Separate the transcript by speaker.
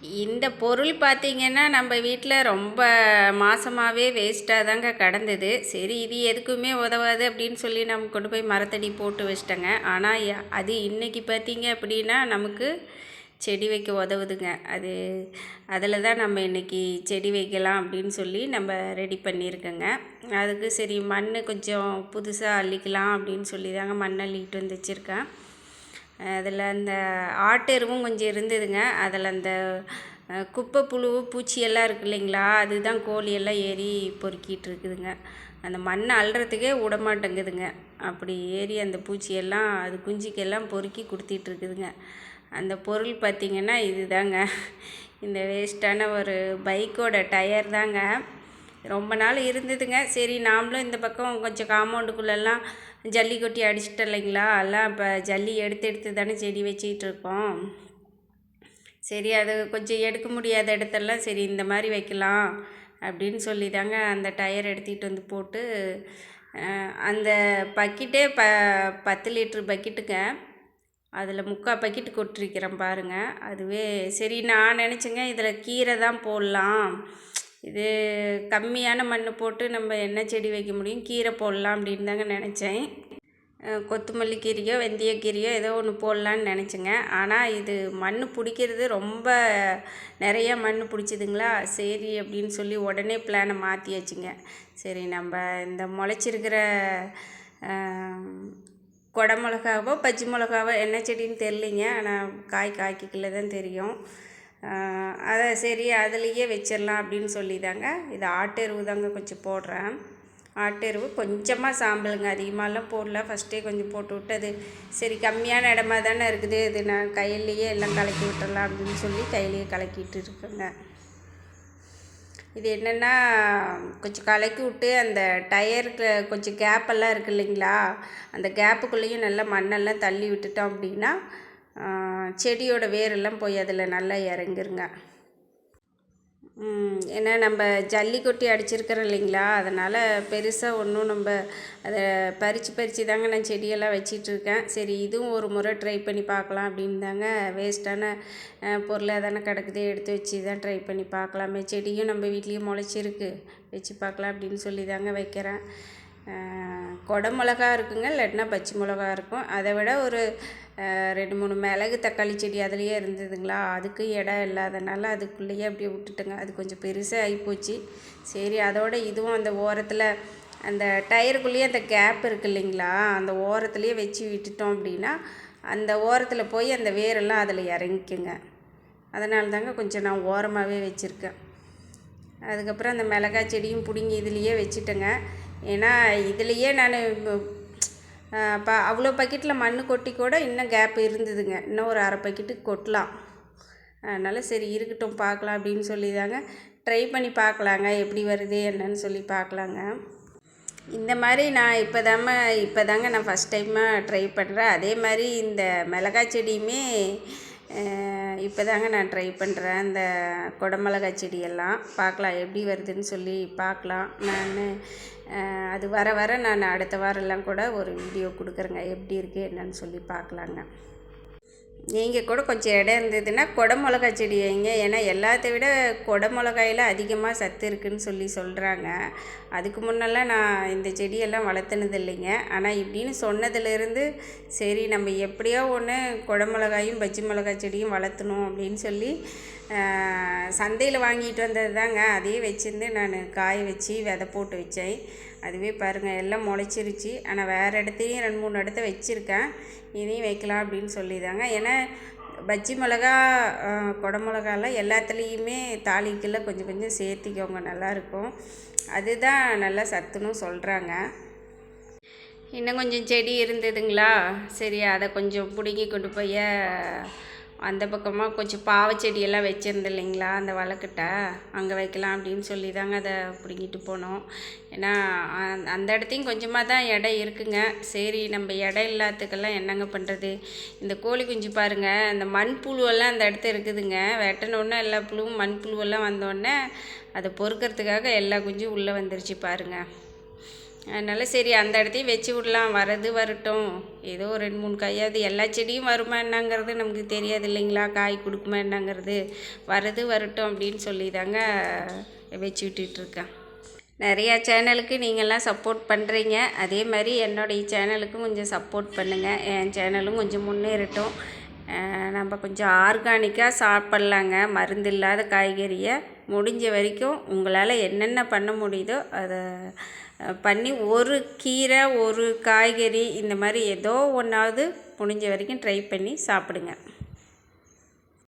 Speaker 1: இந்த பொருள் பார்த்திங்கன்னா நம்ம வீட்டில் ரொம்ப மாசமாகவே வேஸ்ட்டாக தாங்க கடந்தது. சரி இது எதுக்குமே உதவாது அப்படின்னு சொல்லி நம்ம கொண்டு போய் மரத்தடி போட்டு வச்சிட்டேங்க. ஆனால் அது இன்றைக்கி பார்த்திங்க அப்படின்னா நமக்கு செடி வைக்க உதவுதுங்க. அது அதில் தான் நம்ம இன்றைக்கி செடி வைக்கலாம் அப்படின்னு சொல்லி நம்ம ரெடி பண்ணியிருக்கோங்க. அதுக்கு சரி மண் கொஞ்சம் புதுசாக அள்ளிக்கலாம் அப்படின்னு சொல்லி தாங்க மண் அள்ளிக்கிட்டு வந்து வச்சுருக்கேன். அதில் அந்த ஆட்டெருவும் கொஞ்சம் இருந்ததுங்க. அதில் அந்த குப்பை புழு பூச்சியெல்லாம் இருக்குது இருக்கு இல்லைங்களா? அதுதான் கோழி எல்லாம் ஏறி பொறுக்கிட்டு இருக்குதுங்க. அந்த மண்ணை அள்ளுறதுக்கே விட மாட்டேங்குதுங்க அப்படி ஏறி அந்த பூச்சியெல்லாம் அது குஞ்சுக்கெல்லாம் பொறுக்கி கொடுத்துட்டு இருக்குதுங்க. அந்த பொருள் பார்த்திங்கன்னா இதுதாங்க. இந்த வேஸ்ட்டான ஒரு பைக்கோட டயர் தாங்க. ரொம்ப நாள் இருந்ததுங்க. சரி நாமளும் இந்த பக்கம் கொஞ்சம் காம்பவுண்டுக்குள்ளெல்லாம் ஜல்லி கொட்டி அடிச்சிட்டோம் இல்லைங்களா? எல்லாம் இப்போ ஜல்லி எடுத்து எடுத்து தானே செடி வச்சிக்கிட்டு இருக்கோம். சரி அது கொஞ்சம் எடுக்க முடியாத இடத்தெல்லாம் சரி இந்த மாதிரி வைக்கலாம் அப்படின்னு சொல்லி தாங்க அந்த டயர் எடுத்துகிட்டு வந்து போட்டு அந்த பக்கெட்டே ப பத்து லிட்ரு பக்கெட்டுங்க. அதில் முக்கால் பக்கெட்டு கொட்டிருக்கிறேன் பாருங்கள் அதுவே சரி நான் நினச்சேங்க இதில் கீரை தான் போடலாம். இது கம்மியான மண் போட்டு நம்ம என்ன செடி வைக்க முடியும். கீரை போடலாம் அப்படின்னு தாங்க நினச்சேன். கொத்தமல்லி கீரையோ வெந்தயக்கீரையோ ஏதோ ஒன்று போடலான்னு நினச்சேங்க. ஆனால் இது மண் பிடிக்கிறது ரொம்ப நிறைய மண் பிடிச்சிதுங்களா? சரி அப்படின்னு சொல்லி உடனே பிளானை மாற்றியாச்சுங்க சரி நம்ம இந்த முளைச்சிருக்கிற கொடை மிளகாவோ பச்சை மிளகாவோ என்ன செடின்னு தெரிலிங்க ஆனால் காய் காய்க்கல தான் தெரியும். அதை சரி அதுலேயே வச்சிடலாம் அப்படின்னு சொல்லி தாங்க இது ஆட்டெருவு தாங்க கொஞ்சம் போடுறேன். ஆட்டு எருவு கொஞ்சமாக சாம்பலுங்க அதிகமாகலாம் போடல. ஃபஸ்ட்டே கொஞ்சம் போட்டு விட்டது. சரி கம்மியான இடமா தானே இருக்குது. இது நான் கையிலேயே எல்லாம் கலக்கி விட்டுறலாம் அப்படின்னு சொல்லி கையிலேயே கலக்கிட்டு இருக்கேங்க. இது என்னென்னா கொஞ்சம் கலக்கி விட்டு அந்த டயருக்கு கொஞ்சம் கேப்பெல்லாம் இருக்கு இல்லைங்களா? அந்த கேப்புக்குள்ளேயும் நல்லா மண்ணெல்லாம் தள்ளி விட்டுட்டோம் அப்படின்னா செடியோட வேரெல்லாம் போய் அதில் நல்லா இறங்கிருங்க. ஏன்னா நம்ம ஜல்லி கொட்டி அடிச்சிருக்கிறோம் இல்லைங்களா? அதனால் பெருசாக ஒன்றும் நம்ம அதை பறித்து பறித்து தாங்க நான் செடியெல்லாம் வச்சிட்ருக்கேன். சரி இதுவும் ஒரு முறை ட்ரை பண்ணி பார்க்கலாம் அப்படின்னு தாங்க வேஸ்ட்டான பொருளாக தானே கிடக்குது எடுத்து வச்சு தான் ட்ரை பண்ணி பார்க்கலாமே. செடியும் நம்ம வீட்லேயும் முளைச்சிருக்கு. வச்சு பார்க்கலாம் அப்படின்னு சொல்லி தாங்க வைக்கிறேன். கொடை மிளகா இருக்குங்க இல்லாட்டினா பச்சை மிளகா இருக்கும். அதை விட ஒரு ரெண்டு மூணு மிளகு தக்காளி செடி அதுலேயே இருந்ததுங்களா? அதுக்கு இடம் இல்லாதனால அதுக்குள்ளேயே அப்படியே விட்டுட்டுங்க. அது கொஞ்சம் பெருசாக ஆகிப்போச்சு சரி அதோட இதுவும் அந்த ஓரத்தில் அந்த டயருக்குள்ளேயே அந்த கேப் இருக்கு இல்லைங்களா? அந்த ஓரத்துலேயே வச்சு விட்டுட்டோம் அப்படின்னா அந்த ஓரத்தில் போய் அந்த வேரெல்லாம் அதில் இறங்கிக்குங்க. அதனால தாங்க கொஞ்சம் நான் ஓரமாகவே வச்சுருக்கேன். அதுக்கப்புறம் அந்த மிளகாய் செடியும் பிடுங்கி இதுலேயே வச்சுட்டேங்க. ஏன்னா இதுலேயே நான் இப்போ அவ்வளோ பக்கெட்டில் மண் கொட்டி கூட இன்னும் கேப் இருந்ததுங்க. இன்னும் ஒரு அரை பக்கெட்டு கொட்டலாம். அதனால் சரி இருக்கட்டும் பார்க்கலாம் அப்படின்னு சொல்லி தாங்க ட்ரை பண்ணி பார்க்கலாங்க எப்படி வருது என்னன்னு சொல்லி பார்க்கலாங்க. இந்த மாதிரி நான் இப்போ தாம இப்போ தாங்க நான் ஃபஸ்ட் டைமாக ட்ரை பண்ணுறேன் அதே மாதிரி இந்த மிளகாய் செடியுமே இப்போ தாங்க நான் ட்ரை பண்ணுறேன் இந்த குடமிளகாய் செடியெல்லாம். பார்க்கலாம் எப்படி வருதுன்னு சொல்லி பார்க்கலாம். நான் அது வர வர நான் அடுத்த வாரம்லாம் கூட ஒரு வீடியோ கொடுக்குறேங்க. எப்படி இருக்குது என்னன்னு சொல்லி பார்க்கலாங்க. நீங்கள் கூட கொஞ்சம் இடம் இருந்ததுன்னா கொடை செடி வைங்க. ஏன்னா எல்லாத்த விட கொடமிளகாயில் அதிகமாக சத்து இருக்குன்னு சொல்லி சொல்கிறாங்க அதுக்கு முன்னெல்லாம் நான் இந்த செடியெல்லாம் வளர்த்துனது இல்லைங்க. ஆனால் இப்படின்னு சொன்னதுலேருந்து சரி நம்ம எப்படியோ ஒன்று கொடமிளகாயும் பஜ்ஜி பச்சை மிளகாய் செடியும் வளர்த்தணும் அப்படின்னு சொல்லி சந்தையில் வாங்கிட்டு வந்தது தாங்க அதையே வச்சுருந்து நான் காய வச்சு விதை போட்டு வச்சேன். அதுவே பாருங்கள் எல்லாம் முளைச்சிருச்சு. ஆனால் வேறு இடத்துலையும் ரெண்டு மூணு இடத்த வச்சுருக்கேன். இதையும் வைக்கலாம் அப்படின்னு சொல்லி தாங்க ஏன்னா பஜ்ஜி மிளகா குடமிளகாலாம் குடை மிளகாலாம் எல்லாத்துலேயுமே தாளிக்கெல்லாம் கொஞ்சம் கொஞ்சம் சேர்த்திக்கோங்க நல்லாயிருக்கும் அதுதான் நல்லா சத்துன்னு சொல்கிறாங்க இன்னும் கொஞ்சம் செடி இருந்ததுங்களா? சரி அதை கொஞ்சம் பிடுங்கி கொண்டு போய் அந்த பக்கமாக கொஞ்சம் பாவச்செடியெல்லாம் வச்சுருந்தேன் இல்லைங்களா அந்த வழக்கிட்ட அங்கே வைக்கலாம் அப்படின்னு சொல்லி தாங்க அதை பிடுங்கிட்டு போனோம். ஏன்னா அந்த- அந்த இடத்தையும் கொஞ்சமாக தான் இடம் இருக்குங்க. சரி நம்ம இடம் இல்லாததுக்கெல்லாம் என்னங்க பண்ணுறது இந்த கோழி குஞ்சு பாருங்கள் அந்த மண்புழுவெல்லாம் அந்த இடத்த இருக்குதுங்க. வெட்டணுன்னே எல்லா புழுவும் மண்புழுவெல்லாம் வந்தோடனே அதை பொறுக்கிறதுக்காக எல்லா குஞ்சும் உள்ளே வந்துருச்சு பாருங்கள் அதனால் சரி அந்த இடத்தையும் வச்சு விடலாம். வரது வரட்டும். ஏதோ ஒரு ரெண்டு மூணு காயாவது எல்லா செடியும் வருமா என்னங்கிறது நமக்கு தெரியாது இல்லைங்களா? காய் கொடுக்குமா என்னங்கிறது. வரது வரட்டும் அப்படின்னு சொல்லி தாங்க வச்சு விட்டுட்ருக்கேன் நிறையா சேனலுக்கு நீங்கள்லாம் சப்போர்ட் பண்ணுறீங்க அதே மாதிரி என்னுடைய சேனலுக்கும் கொஞ்சம் சப்போர்ட் பண்ணுங்கள் என் சேனலும் கொஞ்சம் முன்னேறட்டும். நம்ம கொஞ்சம் ஆர்கானிக்காக சாப்பிட்லாங்க. மருந்து இல்லாத காய்கறியை முடிஞ்ச வரைக்கும் உங்களால் என்னென்ன பண்ண முடியுதோ அதை பண்ணி ஒரு கீரை ஒரு காய்கறி இந்த மாதிரி ஏதோ ஒன்றாவது முடிஞ்ச வரைக்கும் ட்ரை பண்ணி சாப்பிடுங்க.